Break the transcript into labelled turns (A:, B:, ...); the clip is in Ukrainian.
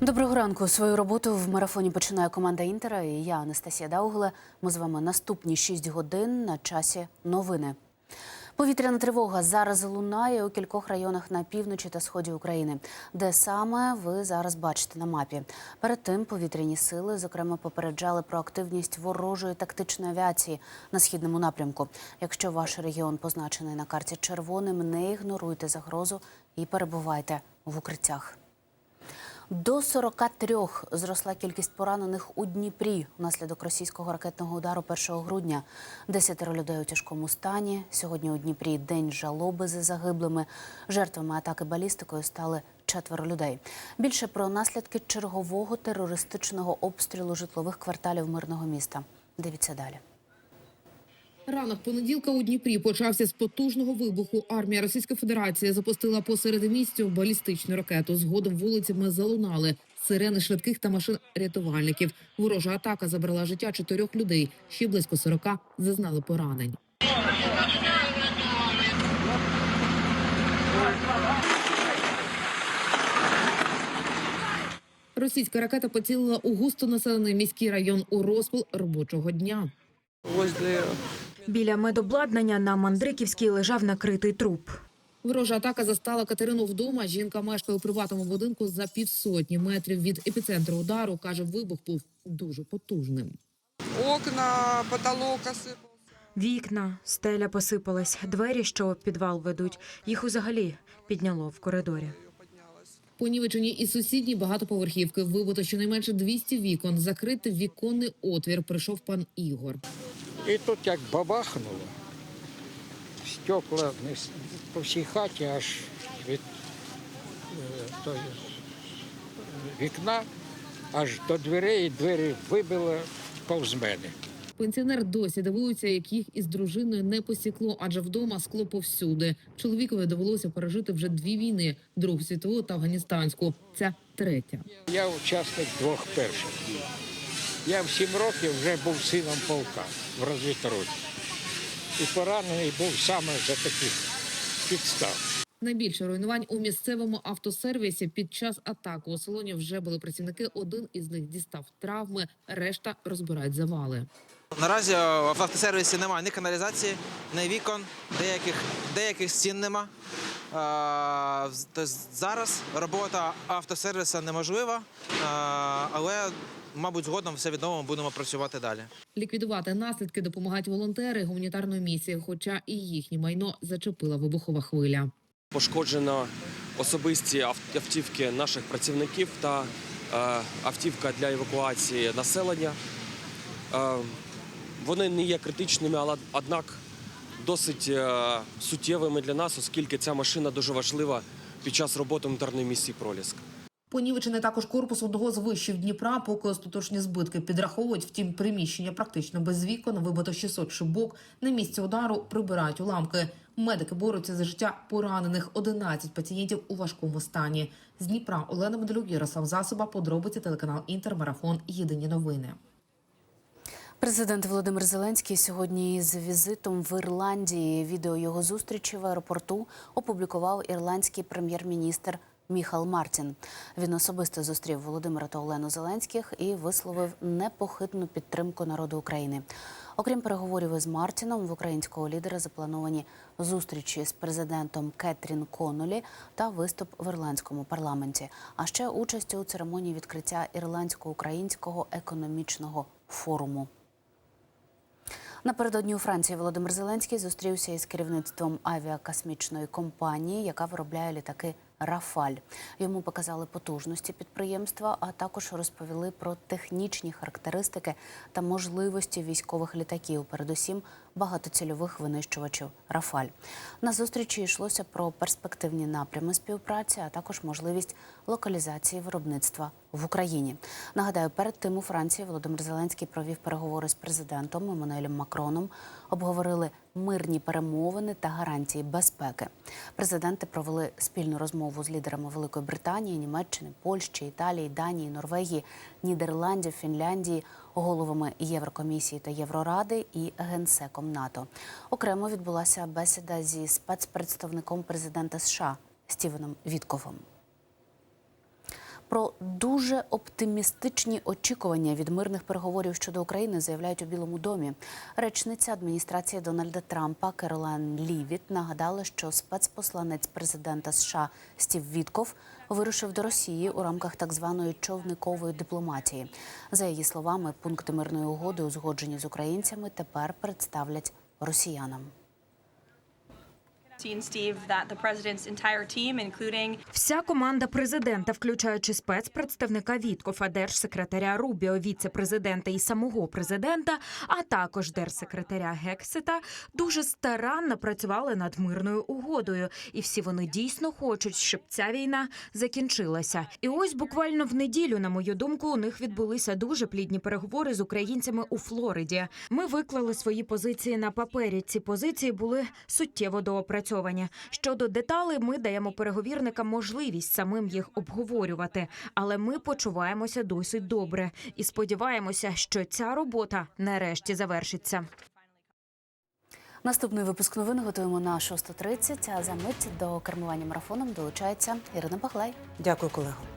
A: Доброго ранку. Свою роботу в марафоні починає команда Інтера. І я Анастасія Даугле. Ми з вами наступні 6 годин на часі новини. Повітряна тривога зараз лунає у кількох районах на півночі та сході України, де саме ви зараз бачите на мапі. Перед тим повітряні сили, зокрема, попереджали про активність ворожої тактичної авіації на східному напрямку. Якщо ваш регіон позначений на карті червоним, не ігноруйте загрозу і перебувайте в укриттях. До 43 зросла кількість поранених у Дніпрі внаслідок російського ракетного удару 1 грудня. Десятеро людей у тяжкому стані. Сьогодні у Дніпрі день жалоби за загиблими. Жертвами атаки балістикою стали четверо людей. Більше про наслідки чергового терористичного обстрілу житлових кварталів мирного міста. Дивіться далі.
B: Ранок понеділка у Дніпрі почався з потужного вибуху. Армія Російської Федерації запустила посеред містю балістичну ракету. Згодом вулицями залунали сирени швидких та машин рятувальників. Ворожа атака забрала життя чотирьох людей. Ще близько 40 зазнали поранень. Російська ракета поцілила у густонаселений міський район у розпал робочого дня.
C: возле
D: Біля медобладнання на Мандриківській лежав накритий труп.
B: Ворожа атака застала Катерину вдома. Жінка мешкає у приватному будинку за півсотні метрів від епіцентру удару. Каже, вибух був дуже потужним.
C: окна, потолок осыпался.
D: Вікна, стеля посипалась, двері, що в підвал ведуть, їх взагалі підняло в коридорі.
B: Понівечені і сусідні багатоповерхівки. Вибито щонайменше 200 вікон. Закритий віконний отвір. Прийшов пан Ігор.
E: І тут як бабахнуло, стекла по всій хаті аж від е, е, вікна, аж до дверей, і двері вибило повз мене.
B: Пенсіонер досі дивується, як їх із дружиною не посікло, адже вдома скло повсюди. Чоловікові довелося пережити вже дві війни: Другу світову та афганістанську. Ця третя.
E: Я учасник двох перших. Я в сім років вже був сином полка в розвідроті. І поранений був саме за таких підстав.
B: Найбільше руйнувань у місцевому автосервісі під час атаки у салоні вже були працівники. Один із них дістав травми, решта розбирають завали.
F: Наразі в автосервісі немає ні каналізації, ні вікон, деяких, деяких стін нема. Тобто зараз робота автосервісу неможлива, але, мабуть, згодом все відомо будемо працювати далі.
B: Ліквідувати наслідки допомагають волонтери гуманітарної місії, хоча і їхнє майно зачепила вибухова хвиля.
G: Пошкоджено особисті автівки наших працівників та е, автівка для евакуації населення. Е, вони не є критичними, але однак досить е, суттєвими для нас, оскільки ця машина дуже важлива під час роботи гуманітарної місії Проліск.
B: Понівечений також корпус одного з вишів Дніпра, поки остаточні збитки підраховують. Втім, приміщення практично без вікон, вибито 600 шибок. На місці удару прибирають уламки. Медики борються за життя поранених. 11 пацієнтів у важкому стані. З Дніпра Олена Медалюк, Ярослав Засоба, подробиці телеканал Інтермарафон. Єдині новини.
A: Президент Володимир Зеленський сьогодні з візитом в Ірландії. Відео його зустрічі в аеропорту опублікував ірландський прем'єр-міністр Міхал Мартін. Він особисто зустрів Володимира та Олену Зеленських і висловив непохитну підтримку народу України. Окрім переговорів із Мартіном, в українського лідера заплановані зустрічі з президентом Кетрін Конолі та виступ в ірландському парламенті. А ще участь у церемонії відкриття ірландсько-українського економічного форуму. Напередодні у Франції Володимир Зеленський зустрівся із керівництвом авіакосмічної компанії, яка виробляє літаки Рафаль. Йому показали потужності підприємства, а також розповіли про технічні характеристики та можливості військових літаків, передусім багатоцільових винищувачів Рафаль. На зустрічі йшлося про перспективні напрями співпраці, а також можливість локалізації виробництва в Україні. Нагадаю, перед тим у Франції Володимир Зеленський провів переговори з президентом Еммануелем Макроном, обговорили мирні перемовини та гарантії безпеки. Президенти провели спільну розмову з лідерами Великої Британії, Німеччини, Польщі, Італії, Данії, Норвегії, Нідерландів, Фінляндії, головами Єврокомісії та Євроради і генсеком НАТО. Окремо відбулася бесіда зі спецпредставником президента США Стівеном Вітковим. Про дуже оптимістичні очікування від мирних переговорів щодо України заявляють у Білому домі. Речниця адміністрації Дональда Трампа Керолайн Лівіт нагадала, що спецпосланець президента США Стів Вітков вирушив до Росії у рамках так званої човникової дипломатії. За її словами, пункти мирної угоди, узгоджені з українцями, тепер представлять росіянам.
D: Вся команда президента, включаючи спецпредставника Віткофа, держсекретаря Рубіо, віце-президента і самого президента, а також держсекретаря Гексета, дуже старанно працювали над мирною угодою, і всі вони дійсно хочуть, щоб ця війна закінчилася. І ось буквально в неділю, на мою думку, у них відбулися дуже плідні переговори з українцями у Флориді. Ми виклали свої позиції на папері. Ці позиції були суттєво доопрацьовані. Щодо деталей, ми даємо переговірникам можливість самим їх обговорювати, але ми почуваємося досить добре і сподіваємося, що ця робота нарешті завершиться.
A: Наступний випуск новин готуємо на 6.30, а за мить до кермування марафоном долучається Ірина Баглай.
H: Дякую, колего.